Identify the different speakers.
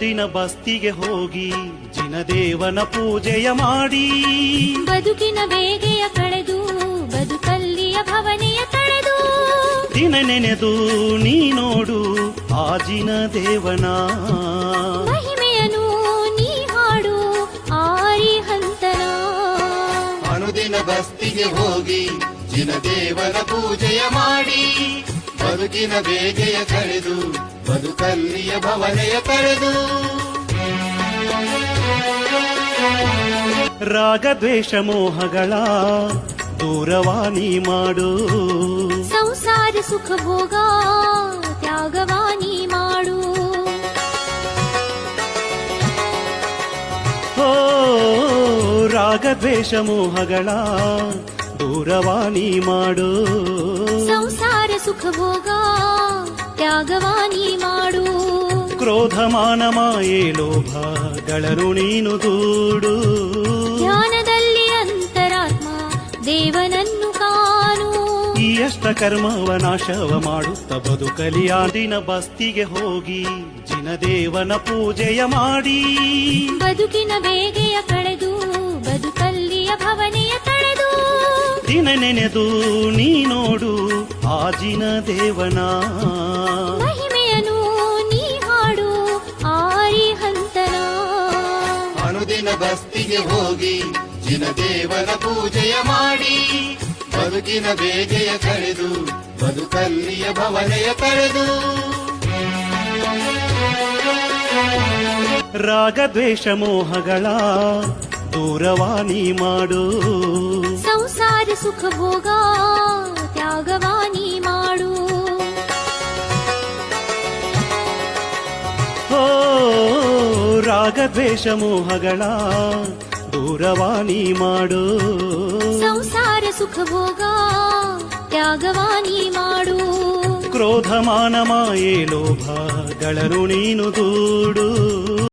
Speaker 1: ದಿನ ಬಸ್ತಿಗೆ ಹೋಗಿ ಜಿನದೇವನ ಪೂಜೆಯ ಮಾಡಿ.
Speaker 2: ಬದುಕಿನ ಬೇಗೆಯ ಕಳೆದು ಬದುಕಲ್ಲಿಯ ಭವನೆಯ ತಳೆದು.
Speaker 1: ದಿನ ನೆನೆದು ನೀ ನೋಡು ಆ ಜಿನ ದೇವನ
Speaker 2: ಮಹಿಮೆಯನು ನೀ ಹಾಡು ಆರಿ ಹಂತನ.
Speaker 3: ಅನುದಿನ ಬಸ್ತಿಗೆ ಹೋಗಿ ಜಿನದೇವನ ಪೂಜೆಯ ಮಾಡಿ. ಬದುಕಿನ ಬೇಗೆಯ ಕಳೆದು ಬದುಕಲ್ಲಿಯ ಭವನೆಯ ಕಳೆದು.
Speaker 1: ರಾಗದ್ವೇಷ ಮೋಹಗಳ ದೂರವಾಣಿ ಮಾಡು.
Speaker 2: ಸಂಸಾರ ಸುಖ ಭೋಗ ತ್ಯಾಗವಾಣಿ ಮಾಡು.
Speaker 1: ಹೋ ರಾಗದ್ವೇಷ ಮೋಹಗಳ ದೂರವಾಣಿ ಮಾಡು.
Speaker 2: ಸಂಸಾರ ಸುಖ ಭೋಗ ತ್ಯಾಗವಾನಿ ಮಾಡು.
Speaker 1: ಕ್ರೋಧ ಮಾನ ಮಾಯೆ ಲೋಭಗಳನ್ನು ನೀನು ದೂಡು.
Speaker 2: ಜ್ಞಾನದಲ್ಲಿ ಅಂತರಾತ್ಮ ದೇವನನ್ನು ಕಾನು
Speaker 1: ಈ ಅಷ್ಟ ಕರ್ಮವ ನಾಶವ ಮಾಡುತ್ತ ಬದುಕಲಿಯ ದಿನ ಬಸ್ತಿಗೆ ಹೋಗಿ ಜಿನದೇವನ ಪೂಜೆಯ ಮಾಡಿ.
Speaker 2: ಬದುಕಿನ ಬೇಗೆಯ
Speaker 1: ದಿನ ನೆನೆದು ನೀ ನೋಡು ಆಜಿನ ಜಿನ ದೇವನ.
Speaker 2: ಮಹಿಮೆಯನು ನೀ ಹಾಡು ಆರಿ ಹಂತನ.
Speaker 3: ಅನುದಿನ ಬಸ್ತಿಗೆ ಹೋಗಿ ಜಿನದೇವನ ಪೂಜೆಯ ಮಾಡಿ ಬದುಕಿನ ಬೇಜೆಯ ಕರೆದು ಬದುಕಲ್ಲಿಯ ಭವನೆಯ ರಾಗ
Speaker 1: ದ್ವೇಷ ಮೋಹಗಳ ದೂರವಾಣಿ ಮಾಡು.
Speaker 2: ಸುಖ ಭೋಗ ತ್ಯಾಗವಾನಿ ಮಾಡು.
Speaker 1: ಹೋ ರಾಗದ್ವೇಷ ಮೋಹಗಳ ದೂರವಾಣಿ ಮಾಡು.
Speaker 2: ಸಂಸಾರ ಸುಖ ಭೋಗ ತ್ಯಾಗವಾನಿ ಮಾಡು.
Speaker 1: ಕ್ರೋಧ ಮಾನ ಮಾಯೆ ಲೋಭಗಳನ್ನು ನೀನು ದೂಡು.